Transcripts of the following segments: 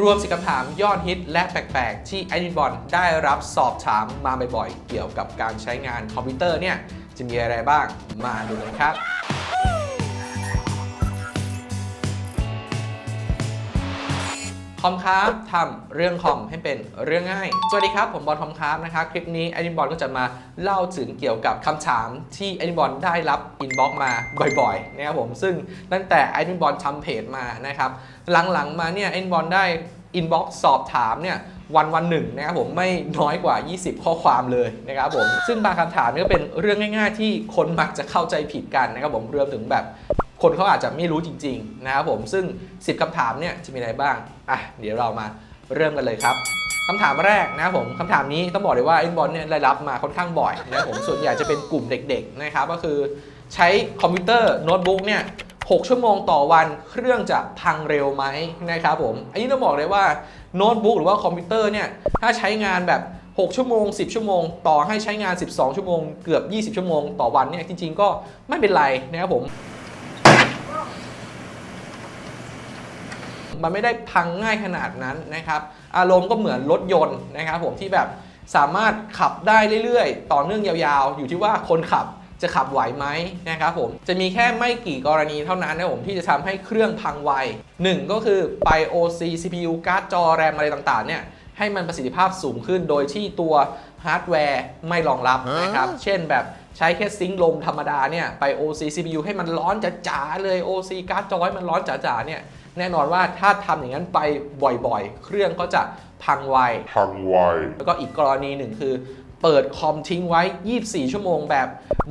รวมสิคำถามยอดฮิตและแปลกๆ ที่แอดมินบอลได้รับสอบถามมาบ่อยๆ เกี่ยวกับการใช้งานคอมพิวเตอร์เนี่ย จะมีอะไรบ้างมาดูกันครับ คอมครับทำเรื่องคอมให้เป็นเรื่องง่าย สวัสดีครับ ผมบอลคอมครับนะครับคลิปนี้แอดมินบอลก็จะมาเล่าถึงเกี่ยวกับคำถามที่แอดมินบอลได้รับอินบ็อกมาบ่อยๆนะครับผมซึ่งตั้งแต่แอดมินบอลทำเพจมานะครับหลังๆมาเนี่ยแอดมินบอลได้อินบ็อกสอบถามเนี่ยวันวันหนึ่งนะครับผมไม่น้อยกว่า 20 ข้อความเลยนะครับผมซึ่งบางคำถามนี่ก็เป็นเรื่องง่าย ๆ ที่คนมักจะเข้าใจผิดกันนะครับผมรวมถึงแบบ คนเขาอาจจะไม่รู้จริงๆนะครับผมซึ่ง 10คำถามเนี่ยจะมีอะไรบ้างอะเดี๋ยวเรามาเริ่มกันเลยครับคำถามแรกนะครับผมคำถามนี้ต้องบอกเลยว่าอินบอลเนี่ยได้รับมาค่อนข้างบ่อยนะครับผมส่วนใหญ่จะเป็นกลุ่มเด็กๆนะครับก็คือใช้คอมพิวเตอร์โน้ตบุ๊กเนี่ย6ชั่วโมงต่อวันเครื่องจะพังเร็วไหมนะครับผม อันนี้ต้องบอกเลยว่าโน้ตบุ๊กหรือว่าคอมพิวเตอร์เนี่ยถ้าใช้งานแบบ 6 ชั่วโมง 10 ชั่วโมง ต่อให้ใช้งาน 12 ชั่วโมง เกือบ 20 ชั่วโมงต่อวันเนี่ยจริง ๆ ก็ไม่เป็นไรนะครับผม มันไม่ได้พังง่ายขนาดนั้นนะครับอารมณ์ก็เหมือนรถยนต์นะครับผมที่แบบสามารถขับได้เรื่อยๆ ต่อเนื่องยาวๆ อยู่ที่ว่าคนขับจะขับไหวไหมนะครับผมจะมีแค่ไม่กี่กรณีเท่านั้นนะครับผมที่จะทำให้เครื่องพังไวหนึ่งก็คือไป OC CPU การ์ดจอแรมอะไรต่างๆเนี่ยให้มันประสิทธิภาพสูงขึ้นโดยที่ตัวฮาร์ดแวร์ไม่รองรับนะครับ เช่นแบบใช้แค่ซิงค์ลมธรรมดาเนี่ยไป OC CPU ให้มันร้อนจ๋าๆเลย OC การ์ดจอให้มันร้อนจ๋าๆเนี่ย แน่นอนว่าถ้าทำอย่างนั้นไปบ่อยๆ เครื่องก็จะพังไว พังไว แล้วก็อีกกรณีหนึ่งคือ เปิดคอมทิ้งไว้ 24 ชั่วโมงแบบ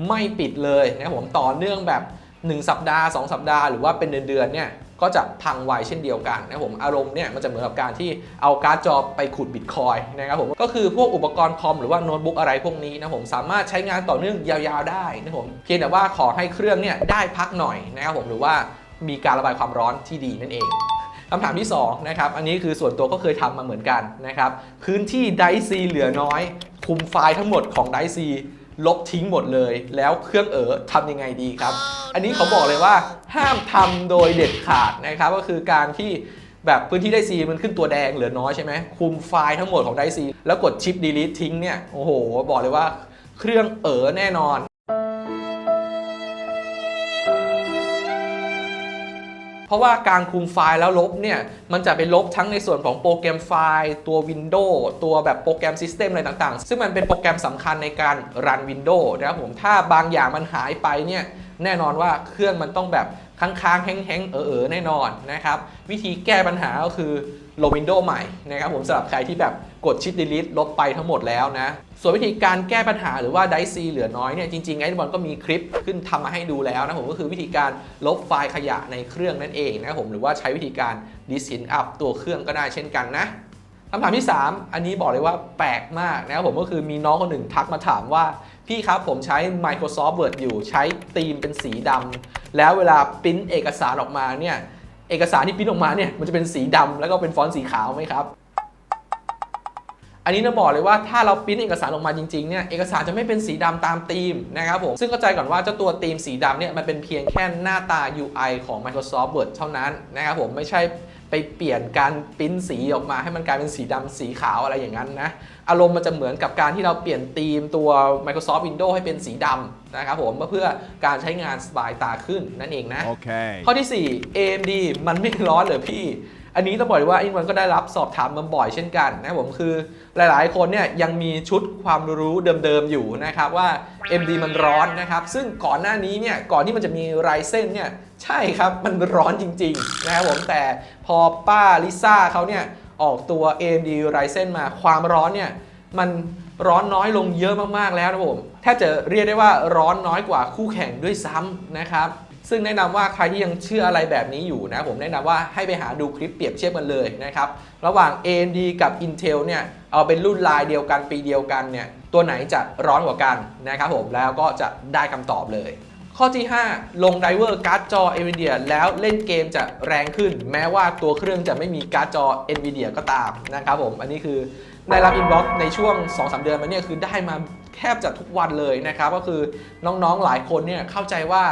ไม่ปิดเลยนะครับผมต่อเนื่องแบบ 1 สัปดาห์ 2 สัปดาห์หรือว่าเป็นเดือนๆเนี่ยก็จะพังไวเช่นเดียวกันนะครับผมอารมณ์เนี่ยมันจะเหมือนกับการที่เอาการ์ดจอไปขุดบิตคอยน์นะครับผมก็คือพวกอุปกรณ์คอมหรือว่าโน้ตบุ๊กอะไรพวกนี้นะผมสามารถใช้งานต่อเนื่องยาวๆได้นะครับผมเพียงแต่ว่าขอให้เครื่องเนี่ยได้พักหน่อยนะครับผมหรือว่า มีการระบายความร้อนที่ดีนั่นเองคำถามที่2นะครับ อันนี้คือส่วนตัวก็เคยทำมาเหมือนกันนะครับ พื้นที่ไดซีเหลือน้อย คุมไฟล์ทั้งหมดของไดซีลบทิ้งหมดเลย แล้วเครื่องเอ๋อทำยังไงดีครับ อันนี้เขาบอกเลยว่าห้ามทำโดยเด็ดขาดนะครับ ก็คือการที่แบบพื้นที่ไดซีมันขึ้นตัวแดงเหลือน้อยใช่ไหม คุมไฟล์ทั้งหมดของไดซีแล้วกดชิป delete ทิ้งเนี่ย โอ้โห บอกเลยว่าเครื่องเอ๋อแน่นอน เพราะว่าการคุมไฟล์แล้วลบเนี่ย มันจะไปลบทั้งในส่วนของโปรแกรมไฟล์ ตัว Windows ตัวแบบโปรแกรม System อะไรต่างๆ ซึ่งมันเป็นโปรแกรมสำคัญในการรัน Windows นะครับผมถ้าบางอย่างมันหายไปเนี่ยแน่นอนว่าเครื่องมันต้องแบบค้างๆแห้งๆเออๆแน่นอนนะครับ วิธีแก้ปัญหาก็คือลง Windows ใหม่นะครับผมสำหรับใครที่แบบ กดชิป delete ลบไปทั้งหมดแล้วนะ ส่วนวิธีการแก้ปัญหาหรือว่าไดซีเหลือน้อยเนี่ยจริงๆไอ้บอลก็มีคลิปขึ้นทำมาให้ดูแล้วนะผมก็คือวิธีการลบไฟล์ขยะในเครื่องนั่นเองนะผมหรือว่าใช้วิธีการ disk up ตัวเครื่องก็ได้เช่นกันนะคำถามที่ 3 อันนี้บอกเลยว่าแปลกมากนะครับผมก็คือมีน้องคนหนึ่งทักมาถามว่า พี่ครับผมใช้ Microsoft Word อยู่ใช้ธีมเป็นสีดำแล้วเวลาปริ้นเอกสารออกมาเนี่ยเอกสารที่ปริ้นออกมาเนี่ยมันจะเป็นสีดำแล้วก็เป็นฟอนต์สีขาวไหมครับ อันนี้ต้องบอกเลยว่าถ้าเราปริ้นเอกสารออกมาจริงๆเนี่ยเอกสารจะไม่เป็นสีดำตามธีมนะครับผมซึ่งเข้าใจก่อนว่าเจ้าตัวธีมสีดำเนี่ยมันเป็นเพียงแค่หน้าตา UI ของ Microsoft Word เท่านั้นนะครับผมไม่ใช่ไปเปลี่ยนการปริ้นสีออกมาให้มันกลายเป็นสีดำสีขาวอะไรอย่างนั้นนะ อารมณ์มันจะเหมือนกับการที่เราเปลี่ยนธีมตัว Microsoft Windows ให้เป็นสีดำนะครับผมเพื่อการใช้งานสบายตาขึ้นนั่นเองนะ Okay. ข้อที่ 4 AMD มันไม่ร้อนเหรอพี่อันนี้ต้องบอกเลยว่าอินวันก็ได้รับสอบถามมาบ่อยเช่นกันนะผมคือหลายๆ คนเนี่ยยังมีชุดความรู้เดิมๆอยู่นะครับว่า AMD มันร้อนนะครับ ซึ่งก่อนหน้านี้เนี่ยก่อนที่มันจะมีไรเส้นเนี่ยใช่ครับมันร้อนจริงๆนะครับผมแต่พอป้าลิซ่าเขาเนี่ยออกตัว AMD Ryzen มาความร้อนเนี่ยมันร้อนน้อยลงเยอะมากๆแล้วนะผมแทบจะเรียกได้ว่าร้อนน้อยกว่าคู่แข่งด้วยซ้ำนะครับ ซึ่งแนะนำว่าใครที่ยังเชื่ออะไรแบบนี้อยู่นะผมแนะนำว่าให้ไปหาดูคลิปเปรียบเทียบกันเลยนะครับระหว่าง AMD กับ Intel เนี่ยเอาเป็นรุ่นลายเดียวกันปีเดียวกันเนี่ยตัวไหนจะร้อนกว่ากันนะครับผมแล้วก็จะได้คำตอบเลย ข้อที่ 5 ลงไดเวอร์การ์ดจอ NVIDIA แล้วเล่นเกมจะแรงขึ้น แม้ว่าตัวเครื่องจะไม่มีการ์ดจอ NVIDIA ก็ตามนะครับผมอันนี้คือได้รับอินบ็อกซ์ในช่วง 2-3 เดือนมาเนี่ยคือได้มาแทบจะทุกวันเลยนะครับก็คือน้องๆหลายคนเนี่ยเข้าใจว่า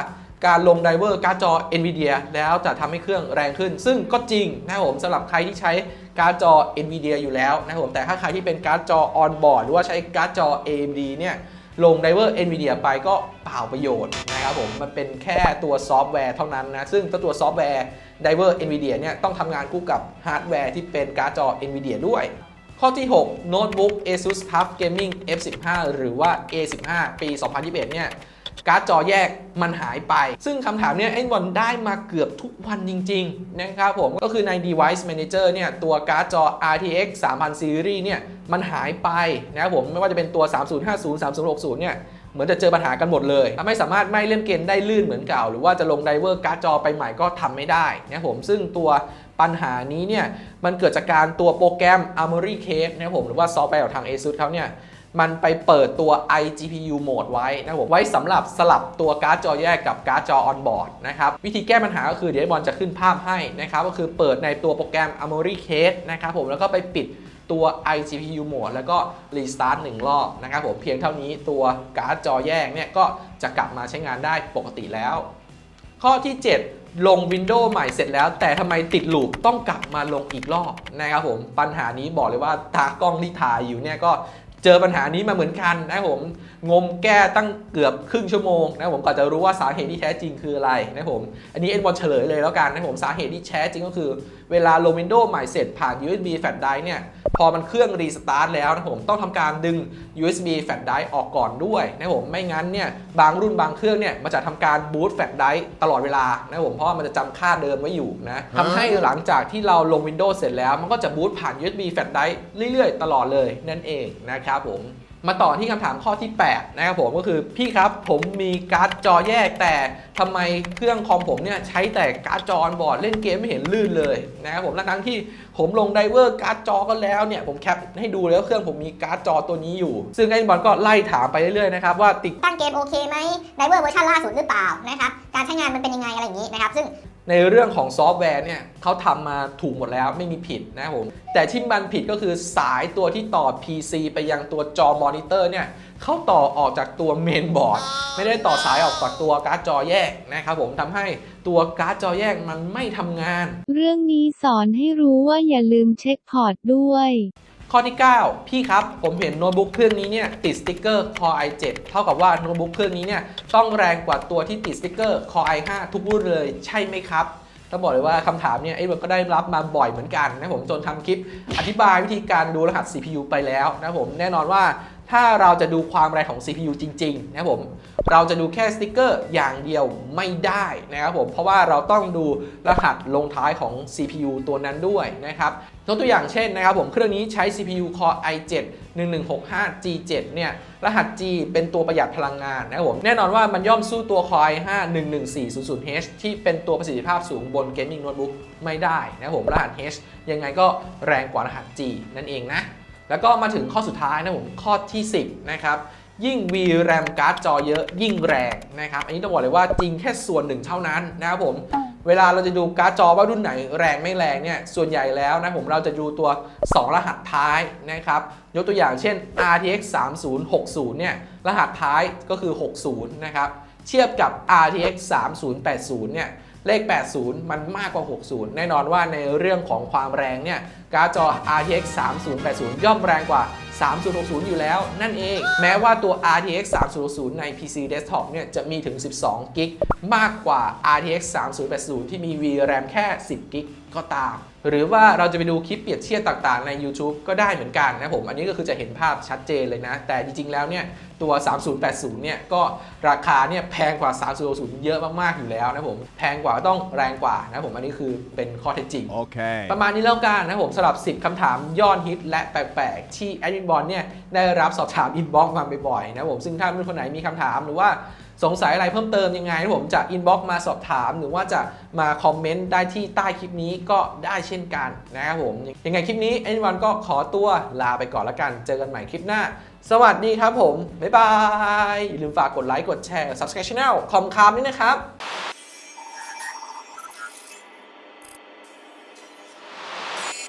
การลงไดเวอร์การ์ดจอ NVIDIA แล้วจะทำให้เครื่องแรงขึ้น ซึ่งก็จริงนะครับผมสำหรับใครที่ใช้การ์ดจอ NVIDIA อยู่แล้วนะครับผมแต่ถ้าใครที่เป็นการ์ดจอ on board หรือว่าใช้การ์ดจอ AMD เนี่ยลงไดเวอร์ NVIDIA ไปก็เปล่าประโยชน์นะครับผมมันเป็นแค่ตัวซอฟต์แวร์เท่านั้นนะ ซึ่งตัวซอฟต์แวร์ไดเวอร์ NVIDIA เนี่ยต้องทำงานคู่กับฮาร์ดแวร์ที่เป็นการ์ดจอ NVIDIA ด้วยข้อที่ 6 โน้ตบุ๊ก ASUS TUF Gaming F15 หรือว่า A15 ปี 2021 เนี่ย การ์ดจอแยกมันหายไป ซึ่งคำถามเนี่ยไอ้บอลได้มาเกือบทุกวันจริง ๆ นะครับผม ก็คือใน Device Manager เนี่ย ตัวการ์ดจอ RTX 3000 Series เนี่ย มันหายไปนะครับผม ไม่ว่าจะเป็นตัว 3050 3060 เนี่ยเหมือนจะเจอปัญหากันหมดเลยทำให้สามารถไม่เล่นเกมได้ลื่นเหมือนเก่า หรือว่าจะลงไดเวอร์การ์ดจอไปใหม่ก็ทำไม่ได้นะครับผมซึ่งตัวปัญหานี้เนี่ย มันเกิดจากการตัวโปรแกรม Armory Case นะครับผมหรือว่าซอฟต์แวร์ของทาง ASUS เขาเนี่ย มันไปเปิดตัว iGPU Mode ไว้นะครับผมไว้สำหรับสลับตัวการ์ดจอแยกกับการ์ดจอ on board นะครับวิธีแก้ปัญหาก็คือเดี๋ยวบอลจะขึ้นภาพให้นะครับก็คือเปิดในตัวโปรแกรม Amory Case นะครับผมแล้วก็ไปปิดตัว iGPU Mode แล้วก็ Restart หนึ่งรอบนะครับผมเพียงเท่านี้ตัวการ์ดจอแยกเนี่ยก็จะกลับมาใช้งานได้ปกติแล้ว ข้อที่ 7ลง Windows ใหม่เสร็จแล้ว แต่ทำไมติดลูปต้องกลับมาลงอีกรอบนะครับผม ปัญหานี้บอกเลยว่าตากล้องที่ถ่ายอยู่เนี่ยก็ เจอปัญหานี้มาเหมือนกันนะครับผมงมแก้ตั้งเกือบครึ่งชั่วโมงนะครับผมก็จะรู้ว่าสาเหตุที่แท้จริงคืออะไรนะครับผมอันนี้เอ็นบอลเฉลยเลยแล้วกันนะครับผมสาเหตุที่แท้จริงก็คือ เวลาลง Windows ใหม่เสร็จผ่าน USB Flash Drive เนี่ยพอมันเครื่องรีสตาร์ทแล้วนะครับผมต้องทำการดึง USB Flash Drive ออกก่อนด้วยนะครับผมไม่งั้นเนี่ยบางรุ่นบางเครื่องเนี่ยมันจะทำการบูตแฟลชไดรฟ์ตลอดเวลานะครับผมเพราะว่ามันจะจำค่าเดิมไว้อยู่นะทำให้หลังจากที่เราลง Windows เสร็จแล้ว มันก็จะบูตผ่าน USB Flash Drive เรื่อยๆ ตลอดเลยนั่นเองนะครับผมมาต่อที่คำถามข้อที่ 8 นะครับผมก็คือพี่ครับผมมีการ์ดจอแยกแต่ทำไมเครื่องคอมผมเนี่ยใช้แต่การ์ดจออนบอร์ดเล่นเกมไม่เห็นลื่นเลยนะครับผมทั้งที่ผมลงไดเวอร์การ์ดจอก็แล้วเนี่ยผมแคปให้ดูแล้วเครื่องผมมีการ์ดจอตัวนี้อยู่ ซึ่งไอ้บอลก็ไล่ถามไปเรื่อยๆนะครับว่าติดตั้งเกมโอเคไหมไดเวอร์เวอร์ชันล่าสุดหรือเปล่านะครับการใช้งานมันเป็นยังไงอะไรอย่างนี้นะครับซึ่ง ในเรื่องของซอฟต์แวร์เนี่ยเขาทำมาถูกหมดแล้วไม่มีผิดนะครับผม แต่ที่มันผิดก็คือสายตัวที่ต่อ PC ไปยังตัวจอมอนิเตอร์เนี่ยเขาต่อออกจากตัวเมนบอร์ดไม่ได้ต่อสายออกจากตัวการ์ดจอแยกนะครับผมทำให้ตัวการ์ดจอแยกมันไม่ทำงาน เรื่องนี้สอนให้รู้ว่าอย่าลืมเช็คพอร์ตด้วย ข้อที่ 9 พี่ครับ ผมเห็นโน้ตบุ๊กเครื่องนี้เนี่ยติดสติ๊กเกอร์ Core i7 เท่ากับว่าโน้ตบุ๊กเครื่องนี้เนี่ยต้องแรงกว่าตัวที่ติดสติ๊กเกอร์ Core i5 ทุกรุ่นเลยใช่ไหมครับต้องบอกเลยว่าคำถามเนี่ยไอ้เบิร์ก็ได้รับมาบ่อยเหมือนกันนะผมจนทำคลิปอธิบายวิธีการดูรหัส CPU ไปแล้วนะผมแน่นอนว่า ถ้าเราจะดูความแรงของ CPU จริง ๆ นะครับผม เราจะดูแค่สติ๊กเกอร์อย่างเดียวไม่ได้นะครับผม เพราะว่าเราต้องดูรหัสลงท้ายของ CPU ตัวนั้นด้วยนะครับยกตัวอย่างเช่นนะครับผมเครื่องนี้ใช้ CPU Core i7 1165 G7 เนี่ยรหัส G เป็นตัวประหยัดพลังงานนะครับผมแน่นอนว่ามันย่อมสู้ตัว Core i5 11400H ที่เป็นตัวประสิทธิภาพสูงบน Gaming Notebook ไม่ได้นะครับผมรหัส H ยังไงก็แรงกว่ารหัส G นั่นเองนะ แล้วก็มาถึงข้อสุดท้ายนะผมข้อที่ 10 นะครับยิ่ง VRAM การ์ดจอเยอะยิ่งแรงนะครับ อันนี้ต้องบอกเลยว่าจริงแค่ส่วนหนึ่งเท่านั้นนะครับผม เวลาเราจะดูการ์ดจอว่ารุ่นไหนแรงไม่แรงเนี่ย ส่วนใหญ่แล้วนะผมเราจะดูตัว 2 รหัสท้ายนะครับ ยกตัวอย่างเช่น RTX 3060 เนี่ย รหัสท้ายก็คือ 60 นะครับ เทียบกับ RTX 3080 เนี่ย เลข 80 มันมากกว่า 60 แน่นอนว่าในเรื่องของความแรงเนี่ยการ์ดจอ RTX 3080 ย่อมแรงกว่า 3060 อยู่แล้วนั่นเอง แม้ว่าตัว RTX 3060 ใน PC Desktop เนี่ยจะมีถึง 12 กิกมากกว่า RTX 3080 ที่มี VRAM แค่ 10 กิกก็ตาม หรือว่าเราจะไปดูคลิปเปรียบเทียบต่างๆ ใน YouTube ก็ได้เหมือนกันนะผม อันนี้ก็คือจะเห็นภาพชัดเจนเลยนะ แต่จริงๆ แล้วเนี่ยตัว 3080 เนี่ยก็ราคาเนี่ยแพงกว่า 3060 เยอะมากๆ อยู่แล้วนะผม แพงกว่าก็ต้องแรงกว่านะผม อันนี้คือเป็นข้อเท็จจริง Okay. ประมาณนี้แล้วกันนะผมสำหรับ 10 คำถามยอดฮิตและแปลกๆ ที่แอดมินบอลเนี่ยได้รับสอบถามอินบ็อกซ์มาบ่อยๆนะผม ซึ่งถ้าเพื่อนคนไหนมีคำถามหรือว่า สงสัยอะไรเพิ่มเติมยังไงผมจะอินบ็อกซ์มาสอบถาม หรือว่าจะมาคอมเมนต์ได้ที่ใต้คลิปนี้ก็ได้เช่นกันนะครับผม ยังไงคลิปนี้เอ็นวันก็ขอตัวลาไปก่อนแล้วกัน เจอกันใหม่คลิปหน้า สวัสดีครับผม บ๊ายบาย อย่าลืมฝากกดไลค์ กดแชร์ subscribe channel คอมคามนี้นะครับ